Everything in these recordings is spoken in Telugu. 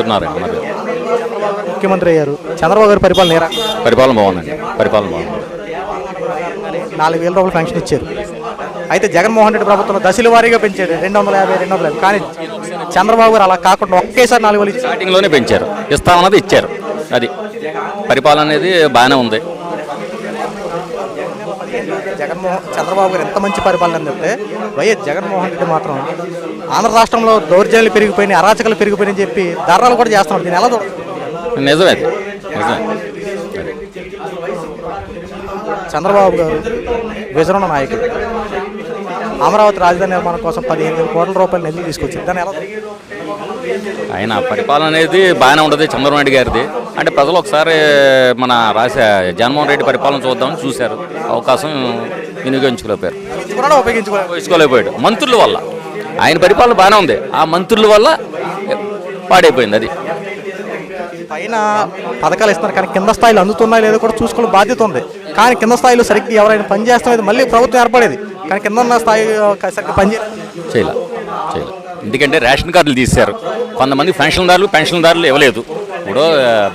సూర్యనారాయణ ముఖ్యమంత్రి అయ్యారు. చంద్రబాబు గారి పరిపాలన పరిపాలన బాగుందండి. పరిపాలన బాగుంది. నాలుగు వేల రూపాయలు పెన్షన్ ఇచ్చారు. అయితే జగన్మోహన్ రెడ్డి ప్రభుత్వంలో దశల వారీగా పెంచాడు రెండు వందల యాభై రెండు వందల యాభై. కానీ చంద్రబాబు గారు అలా కాకుండా ఒకేసారి నాలుగు వేలు స్టార్టింగ్లోనే పెంచారు. ఇస్తామన్నది ఇచ్చారు. అది పరిపాలన అనేది బాగానే ఉంది. జగన్మోహన్ చంద్రబాబు గారు ఎంత మంచి పరిపాలన అందంటే వైఎస్ జగన్మోహన్ రెడ్డి మాత్రం ఆంధ్ర రాష్ట్రంలో దౌర్జన్యాలు పెరిగిపోయినాయి అరాచకాలు పెరిగిపోయినాయని చెప్పి ధర్నాలు కూడా చేస్తున్నారు. దీన్ని ఎలా నిజమే చంద్రబాబు గారు విజరణ నాయకుడు. అమరావతి రాజధాని నిర్మాణం కోసం పదిహేను వేల కోట్ల రూపాయలు నిధులు తీసుకొచ్చారు దాన్ని ఎలా? ఆయన పరిపాలన అనేది బాగానే ఉండదు చంద్రబాబు నాయుడు గారిది. అంటే ప్రజలు ఒకసారి మన రాసే జగన్మోహన్ రెడ్డి పరిపాలన చూద్దామని చూశారు. అవకాశం వినియోగించుకోలేకపోయారు. ఉపయోగించుకోలేకపోయాడు. మంత్రుల వల్ల. ఆయన పరిపాలన బాగానే ఉంది. ఆ మంత్రుల వల్ల పాడైపోయింది అది. పైన పథకాలు ఇస్తున్నారు. కానీ కింద స్థాయిలో అందుతున్నాయో లేదో కూడా చూసుకోవడం బాధ్యత ఉంది. కానీ కింద స్థాయిలో సరిగ్గా ఎవరైనా పని చేస్తాం మళ్ళీ ప్రభుత్వం ఏర్పడేది. కానీ కింద ఉన్న స్థాయి సరిగ్గా పని చేయలేదు. చేయలే చేయలే. ఎందుకంటే రేషన్ కార్డులు తీశారు. కొంతమంది పెన్షన్దారులు పెన్షన్దారులు ఇవ్వలేదు. ఇప్పుడు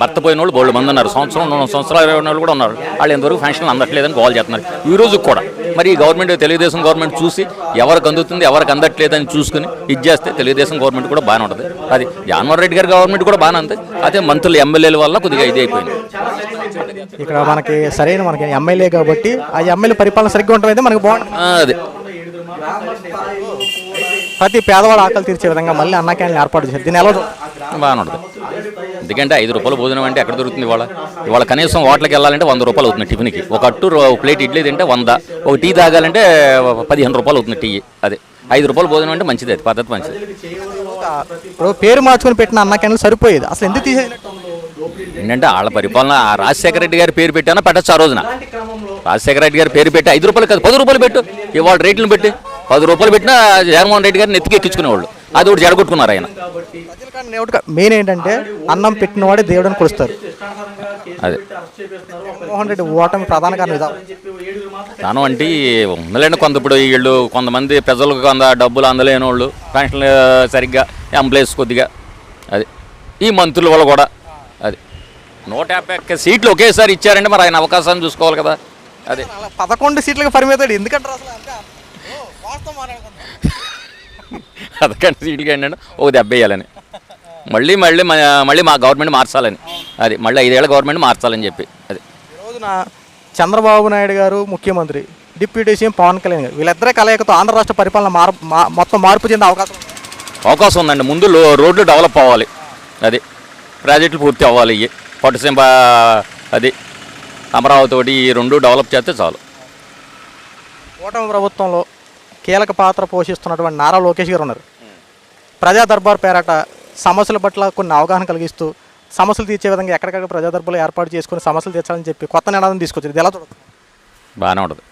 భర్త పోయిన వాళ్ళు బోళ్ళు మంది ఉన్నారు. సంవత్సరం రెండు సంవత్సరాలు ఇరవై వాళ్ళు కూడా ఉన్నారు. వాళ్ళు ఎంతవరకు పెన్షన్లు అందట్లేదని గోల్ చేస్తున్నారు. ఈ రోజు కూడా మరి ఈ గవర్నమెంట్ తెలుగుదేశం గవర్నమెంట్ చూసి ఎవరికి అందుతుంది ఎవరికి అందట్లేదని చూసుకుని ఇది చేస్తే తెలుగుదేశం గవర్నమెంట్ కూడా బాగానే ఉంటుంది. అది జగన్మోహన్ రెడ్డి గారి గవర్నమెంట్ కూడా బాగానే ఉంది. అదే మంత్రులు ఎమ్మెల్యేల వల్ల కొద్దిగా ఇది అయిపోయింది. ఇక్కడ మనకి సరైన మనకి ఎమ్మెల్యే కాబట్టి ఆ ఎమ్మెల్యే పరిపాలన సరిగ్గా ఉంటుంది మనకి బాగుంటుంది. అదే. ప్రతి పేదవాడు ఆకలి తీర్చే విధంగా మళ్ళీ అన్న క్యాంటీన్ ఏర్పాటు చేశారు. దీన్ని ఎలా? బాగానే ఉంటుంది ఎందుకంటే ఐదు రూపాయలు భోజనం అంటే ఎక్కడ దొరుకుతుంది ఇవాళ? ఇవాళ కనీసం హోటల్కి వెళ్ళాలంటే వంద రూపాయలు అవుతుంది టిఫిన్కి. ఒక అట్టు ప్లేట్ ఇడ్లీ తింటే వంద. ఒక టీ తాగాలంటే పదిహేను రూపాయలు అవుతుంది టీ. అదే. ఐదు రూపాయలు భోజనం అంటే మంచిది అది పద్ధతి మంచిది. ఇప్పుడు పేరు మార్చుకొని పెట్టిన అన్న క్యాంటీన్ సరిపోయేది. అసలు ఎందుకు తీసేది ఏంటంటే వాళ్ళ పరిపాలన రాజశేఖర రెడ్డి గారి పేరు పెట్టానా పెట్టచ్చు ఆ రోజున? రాజశేఖర రెడ్డి గారి పేరు పెట్టి ఐదు రూపాయలు కాదు పది రూపాయలు పెట్టు. ఇవాళ రేట్లను పెట్టి పది రూపాయలు పెట్టినా జగన్మోహన్ రెడ్డి గారిని నెత్తికి ఎక్కించుకునేవాళ్ళు. అది ఒకటి జడగొట్టుకున్నారు ఆయన. మెయిన్ ఏంటంటే అన్నం పెట్టినవాడే దేవుడని కొలుస్తారు. అదే. మోహన్ రెడ్డి ఓటమి ప్రధాన కారణం తాను అంటే ఉందలేండి కొంత ఇప్పుడు వీళ్ళు కొంతమంది ప్రజలకు కొంత డబ్బులు అందలేని వాళ్ళు పెన్షన్లు సరిగ్గా ఎంప్లాయీస్ కొద్దిగా. అది. ఈ మంత్రుల వల్ల కూడా నూట యాభై ఒక్క సీట్లు ఒకేసారి ఇచ్చారంటే మరి ఆయన అవకాశాన్ని చూసుకోవాలి కదా. అదే. అలా పదకొండు సీట్లకు పరిమితాడు. ఎందుకంటారు అసలు ఓ, వాస్తవం మాట్లాడుకుందాం. అదకంటే సీట్లకి ఏంటంటే ఒక దెబ్బ వేయాలని. మళ్ళీ మళ్ళీ మళ్ళీ మా గవర్నమెంట్ మార్చాలని. అది మళ్ళీ ఐదేళ్ళ గవర్నమెంట్ మార్చాలని చెప్పి. అది. ఈ రోజున చంద్రబాబు నాయుడు గారు ముఖ్యమంత్రి డిప్యూటీ సీఎం పవన్ కళ్యాణ్ గారు. వీళ్ళిద్దరే కలయికతో ఆంధ్ర రాష్ట్ర పరిపాలన మార్ మా- మొత్తం మార్పు చెందే అవకాశం ఉంది. అవకాశం ఉందండి. ముందు లో- రోడ్లు డెవలప్ అవ్వాలి. అది. ప్రాజెక్టులు పూర్తి అవ్వాలి. ఇవి పట్టుసీమ అది అమరావతి ఒకటి ఈ రెండు డెవలప్ చేస్తే చాలు. కూటమి ప్రభుత్వంలో కీలక పాత్ర పోషిస్తున్నటువంటి నారా లోకేష్ గారు ఉన్నారు. ప్రజా దర్బార్ పేరట సమస్యల పట్ల కొన్ని అవగాహన కలిగిస్తూ సమస్యలు తీర్చే విధంగా ఎక్కడికక్కడ ప్రజా దర్బార్లు ఏర్పాటు చేసుకుని సమస్యలు తీర్చాలని చెప్పి కొత్త నినాదం తీసుకొచ్చారు. ఇది ఎలా చూడదు బాగానే ఉంటుంది.